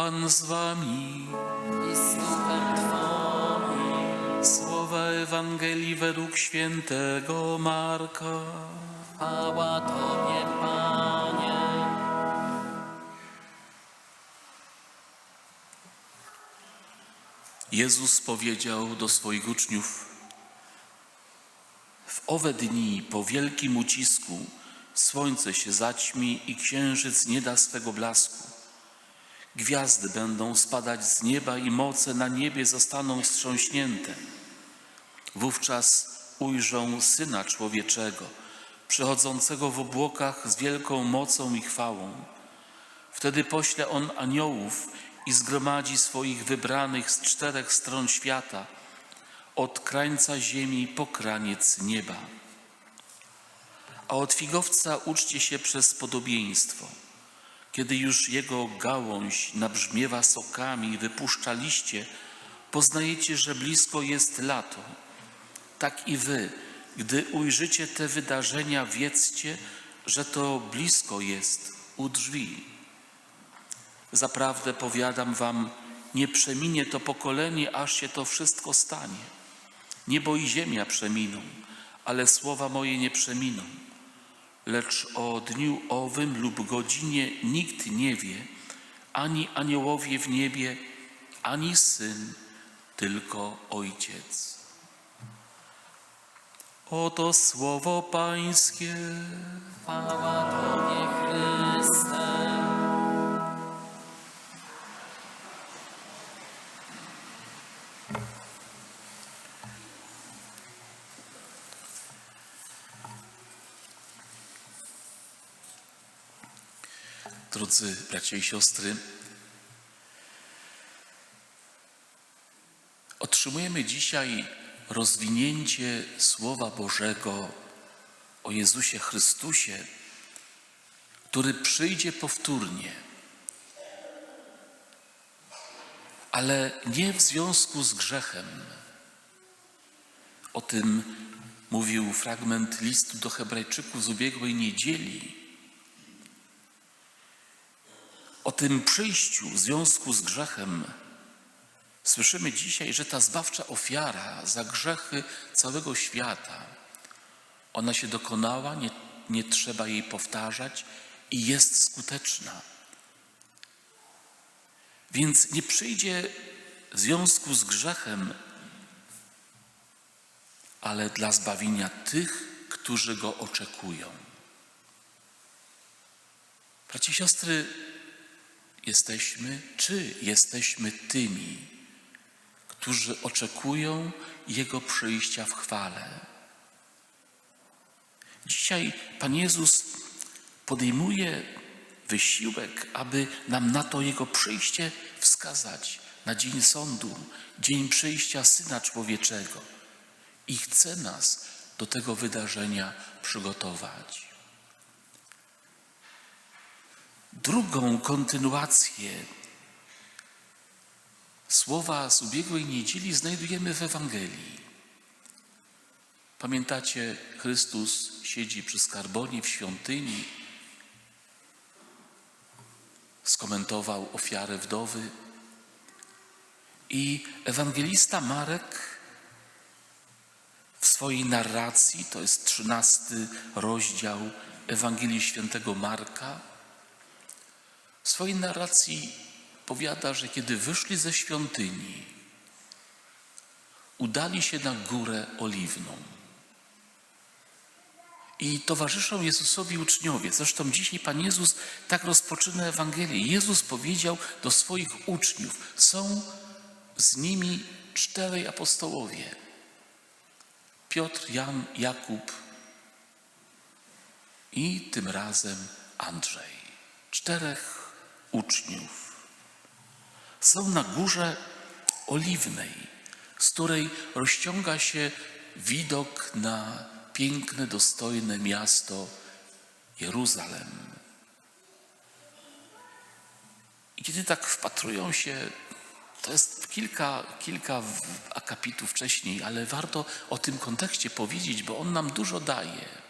Pan z wami. i z duchem Twoim. Słowa Ewangelii według świętego Marka. Chwała Tobie, Panie. Jezus powiedział do swoich uczniów: W owe dni po wielkim ucisku słońce się zaćmi i księżyc nie da swego blasku. Gwiazdy będą spadać z nieba i moce na niebie zostaną wstrząśnięte. Wówczas ujrzą Syna Człowieczego, przychodzącego w obłokach z wielką mocą i chwałą. Wtedy pośle On aniołów i zgromadzi swoich wybranych z czterech stron świata, od krańca ziemi po kraniec nieba. A od figowca uczcie się przez podobieństwo. Kiedy już jego gałąź nabrzmiewa sokami i wypuszcza liście, poznajecie, że blisko jest lato. Tak i wy, gdy ujrzycie te wydarzenia, wiedzcie, że to blisko jest u drzwi. Zaprawdę powiadam wam, nie przeminie to pokolenie, aż się to wszystko stanie. Niebo i ziemia przeminą, ale słowa moje nie przeminą. Lecz o dniu owym lub godzinie nikt nie wie, ani aniołowie w niebie, ani syn, tylko ojciec. Oto słowo Pańskie. Chwała Tobie, Chryste. Drodzy bracia i siostry, otrzymujemy dzisiaj rozwinięcie Słowa Bożego o Jezusie Chrystusie, który przyjdzie powtórnie, ale nie w związku z grzechem. O tym mówił fragment listu do Hebrajczyków z ubiegłej niedzieli. O tym przyjściu w związku z grzechem słyszymy dzisiaj, że ta zbawcza ofiara za grzechy całego świata, ona się dokonała, nie, nie trzeba jej powtarzać i jest skuteczna. Więc nie przyjdzie w związku z grzechem, ale dla zbawienia tych, którzy go oczekują. Bracia i siostry, jesteśmy, czy jesteśmy tymi, którzy oczekują Jego przyjścia w chwale. Dzisiaj Pan Jezus podejmuje wysiłek, aby nam na to Jego przyjście wskazać, na dzień sądu, dzień przyjścia Syna Człowieczego i chce nas do tego wydarzenia przygotować. Drugą kontynuację. Słowa z ubiegłej niedzieli znajdujemy w Ewangelii. Pamiętacie, Chrystus siedzi przy skarbonie w świątyni, skomentował ofiarę wdowy. I ewangelista Marek w swojej narracji, to jest trzynasty rozdział Ewangelii Świętego Marka, w swojej narracji powiada, że kiedy wyszli ze świątyni, udali się na górę oliwną. I towarzyszą Jezusowi uczniowie. Zresztą dzisiaj Pan Jezus tak rozpoczyna Ewangelię. Jezus powiedział do swoich uczniów: Są z nimi czterej apostołowie: Piotr, Jan, Jakub i tym razem Andrzej. Czterech uczniów. Są na górze oliwnej, z której rozciąga się widok na piękne, dostojne miasto Jeruzalem. I kiedy tak wpatrują się, to jest kilka, kilka akapitów wcześniej, ale warto o tym kontekście powiedzieć, bo on nam dużo daje.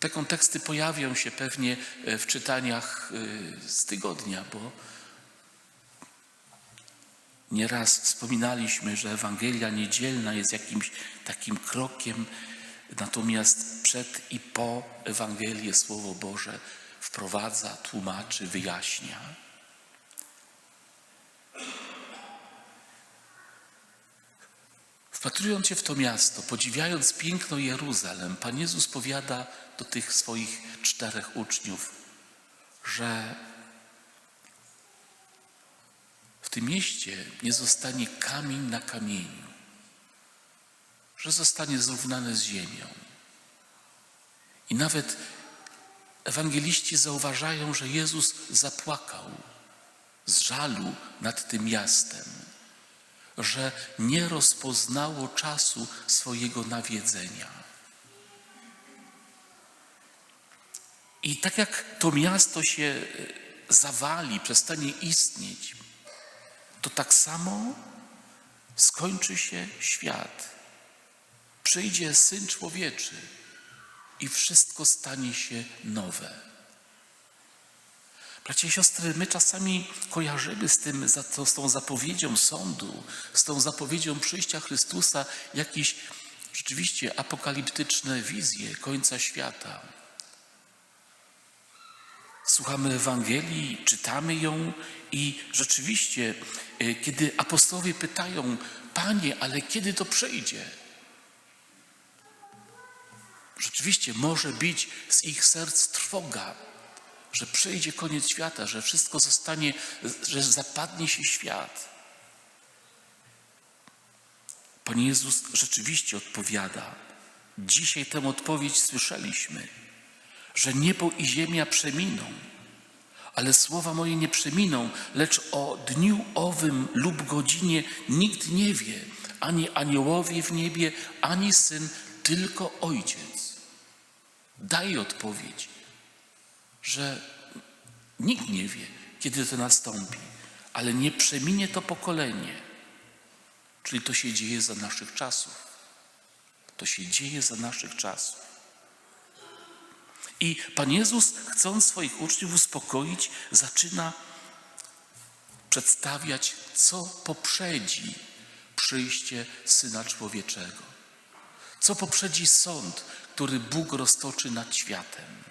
Te konteksty pojawią się pewnie e, w czytaniach e, z tygodnia, bo nieraz wspominaliśmy, że Ewangelia niedzielna jest jakimś takim krokiem, natomiast przed i po Ewangelię Słowo Boże wprowadza, tłumaczy, wyjaśnia. Wpatrując się w to miasto, podziwiając piękno Jeruzalem, Pan Jezus powiada do tych swoich czterech uczniów, że w tym mieście nie zostanie kamień na kamieniu, że zostanie zrównane z ziemią. I nawet ewangeliści zauważają, że Jezus zapłakał z żalu nad tym miastem że nie rozpoznało czasu swojego nawiedzenia. I tak jak to miasto się e, zawali, przestanie istnieć, to tak samo skończy się świat. Przyjdzie syn człowieczy i wszystko stanie się nowe. Bracia i siostry, my czasami kojarzymy z, tym, z tą zapowiedzią sądu, z tą zapowiedzią przyjścia Chrystusa jakieś rzeczywiście apokaliptyczne wizje końca świata. Słuchamy Ewangelii, czytamy ją i rzeczywiście, y, kiedy apostołowie pytają, Panie, ale kiedy to przyjdzie? Rzeczywiście może być z ich serc trwoga, że przyjdzie koniec świata, że wszystko zostanie, że zapadnie się świat. Pan Jezus rzeczywiście odpowiada. Dzisiaj tę odpowiedź słyszeliśmy, że niebo i ziemia przeminą, ale słowa moje nie przeminą, lecz o dniu owym lub godzinie nikt nie wie, ani aniołowie w niebie, ani syn, tylko ojciec. Daj odpowiedź że nikt nie wie, kiedy to nastąpi, ale nie przeminie to pokolenie. Czyli to się dzieje za naszych czasów. To się dzieje za naszych czasów. I Pan Jezus, chcąc swoich uczniów uspokoić, zaczyna przedstawiać, co poprzedzi przyjście Syna Człowieczego. Co poprzedzi sąd, który Bóg roztoczy nad światem.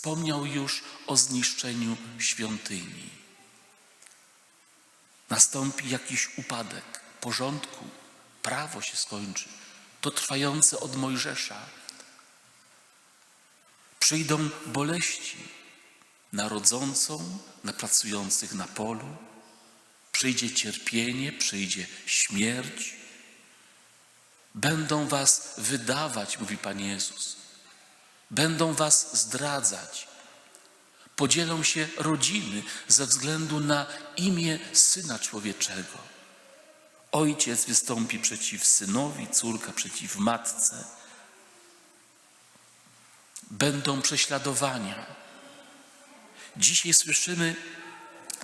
Wspomniał już o zniszczeniu świątyni. Nastąpi jakiś upadek porządku, prawo się skończy, to trwające od Mojżesza. Przyjdą boleści na rodzącą, na pracujących na polu, przyjdzie cierpienie, przyjdzie śmierć. Będą was wydawać, mówi Pan Jezus Będą was zdradzać. Podzielą się rodziny ze względu na imię Syna Człowieczego. Ojciec wystąpi przeciw synowi, córka przeciw matce. Będą prześladowania. Dzisiaj słyszymy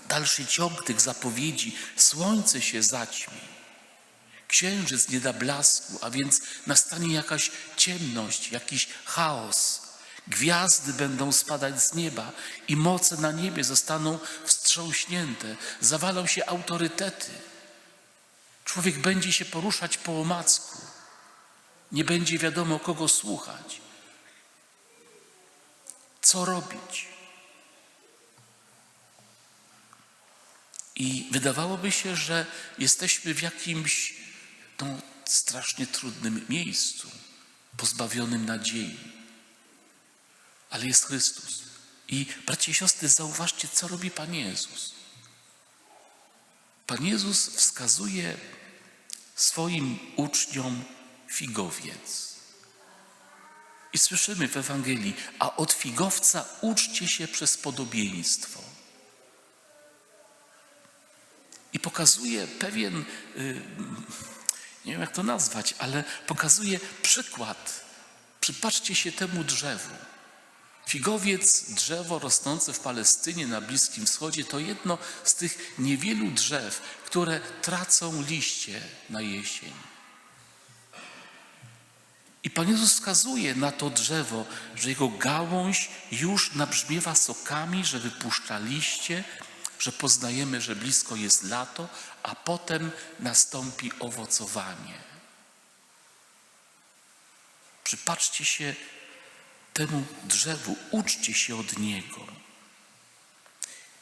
dalszy ciąg tych zapowiedzi. Słońce się zaćmi. Księżyc nie da blasku, a więc nastanie jakaś ciemność, jakiś chaos. Gwiazdy będą spadać z nieba i moce na niebie zostaną wstrząśnięte, zawalą się autorytety. Człowiek będzie się poruszać po omacku. Nie będzie wiadomo, kogo słuchać. Co robić? I wydawałoby się, że jesteśmy w jakimś no, strasznie trudnym miejscu, pozbawionym nadziei. Ale jest Chrystus. I bracia i siostry, zauważcie, co robi Pan Jezus. Pan Jezus wskazuje swoim uczniom figowiec. I słyszymy w Ewangelii, a od figowca uczcie się przez podobieństwo. I pokazuje pewien. Yy, nie wiem jak to nazwać, ale pokazuje przykład. Przypatrzcie się temu drzewu. Figowiec, drzewo rosnące w Palestynie na Bliskim Wschodzie, to jedno z tych niewielu drzew, które tracą liście na jesień. I Pan Jezus wskazuje na to drzewo, że jego gałąź już nabrzmiewa sokami, że wypuszcza liście, że poznajemy, że blisko jest lato, a potem nastąpi owocowanie. Przypatrzcie się temu drzewu, uczcie się od niego.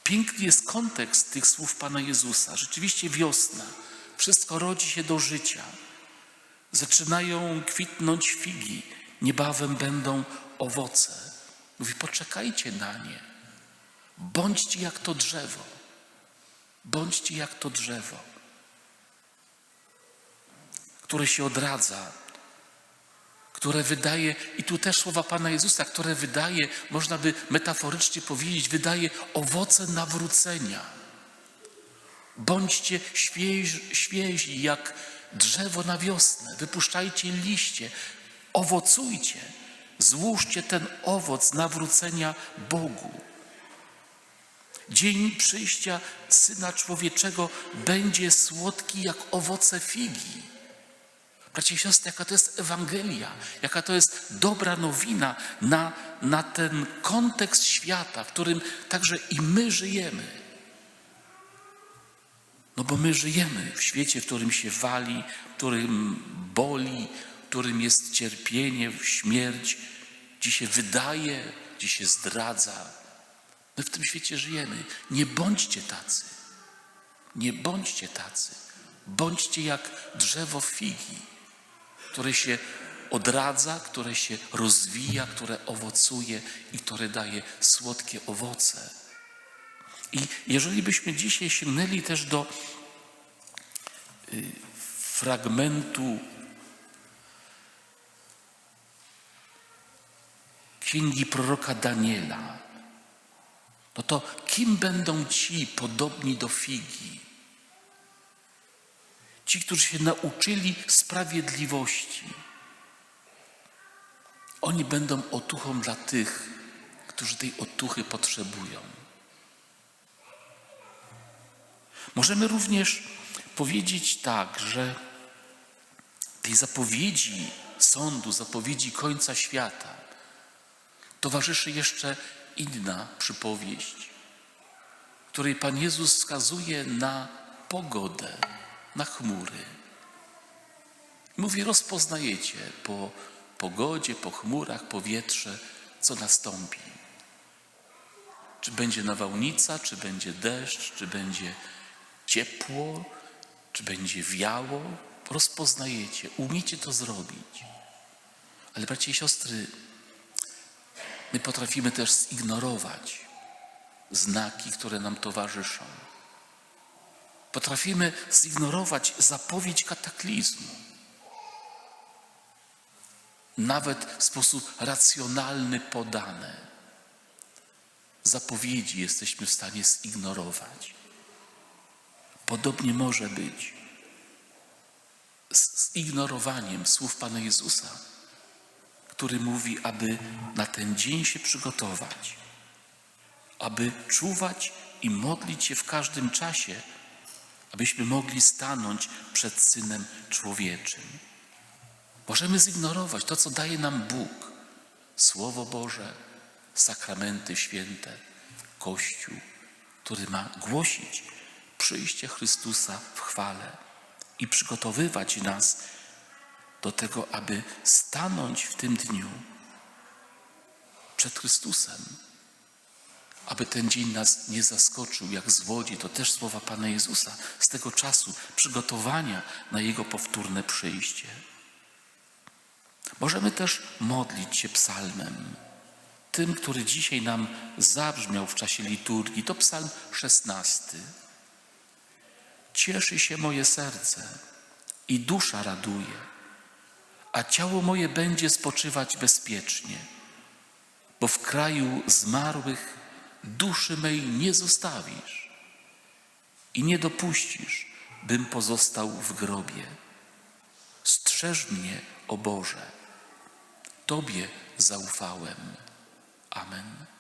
Piękny jest kontekst tych słów Pana Jezusa. Rzeczywiście wiosna, wszystko rodzi się do życia. Zaczynają kwitnąć figi, niebawem będą owoce. Mówi, poczekajcie na nie. Bądźcie jak to drzewo. Bądźcie jak to drzewo, które się odradza, które wydaje, i tu też słowa Pana Jezusa, które wydaje, można by metaforycznie powiedzieć, wydaje owoce nawrócenia. Bądźcie śwież, świeżi jak drzewo na wiosnę, wypuszczajcie liście, owocujcie, złóżcie ten owoc nawrócenia Bogu. Dzień przyjścia Syna Człowieczego będzie słodki jak owoce figi. Bracia i siostry, jaka to jest Ewangelia, jaka to jest dobra nowina na, na ten kontekst świata, w którym także i my żyjemy. No bo my żyjemy w świecie, w którym się wali, w którym boli, w którym jest cierpienie, śmierć, gdzie się wydaje, gdzie się zdradza. My w tym świecie żyjemy. Nie bądźcie tacy. Nie bądźcie tacy. Bądźcie jak drzewo figi, które się odradza, które się rozwija, które owocuje i które daje słodkie owoce. I jeżeli byśmy dzisiaj sięgnęli też do y, fragmentu księgi proroka Daniela, no to kim będą ci podobni do figi? Ci, którzy się nauczyli sprawiedliwości. Oni będą otuchą dla tych, którzy tej otuchy potrzebują. Możemy również powiedzieć tak, że tej zapowiedzi sądu, zapowiedzi końca świata towarzyszy jeszcze inna przypowieść, której Pan Jezus wskazuje na pogodę, na chmury. Mówi, rozpoznajecie po pogodzie, po chmurach, powietrze, co nastąpi. Czy będzie nawałnica, czy będzie deszcz, czy będzie ciepło, czy będzie wiało. Rozpoznajecie, umiecie to zrobić. Ale bracia i siostry, my potrafimy też zignorować znaki, które nam towarzyszą. Potrafimy zignorować zapowiedź kataklizmu. Nawet w sposób racjonalny podane. Zapowiedzi jesteśmy w stanie zignorować. Podobnie może być z zignorowaniem słów Pana Jezusa, który mówi, aby na ten dzień się przygotować, aby czuwać i modlić się w każdym czasie, abyśmy mogli stanąć przed Synem Człowieczym. Możemy zignorować to, co daje nam Bóg, Słowo Boże, sakramenty święte, Kościół, który ma głosić przyjście Chrystusa w chwale i przygotowywać nas do tego, aby stanąć w tym dniu przed Chrystusem, aby ten dzień nas nie zaskoczył jak złodzi. To też słowa Pana Jezusa z tego czasu przygotowania na Jego powtórne przyjście. Możemy też modlić się psalmem, tym, który dzisiaj nam zabrzmiał w czasie liturgii. To psalm szesnasty. Cieszy się moje serce i dusza raduje, a ciało moje będzie spoczywać bezpiecznie, bo w kraju zmarłych duszy mej nie zostawisz i nie dopuścisz, bym pozostał w grobie. Strzeż mnie, o Boże, Tobie zaufałem. Amen.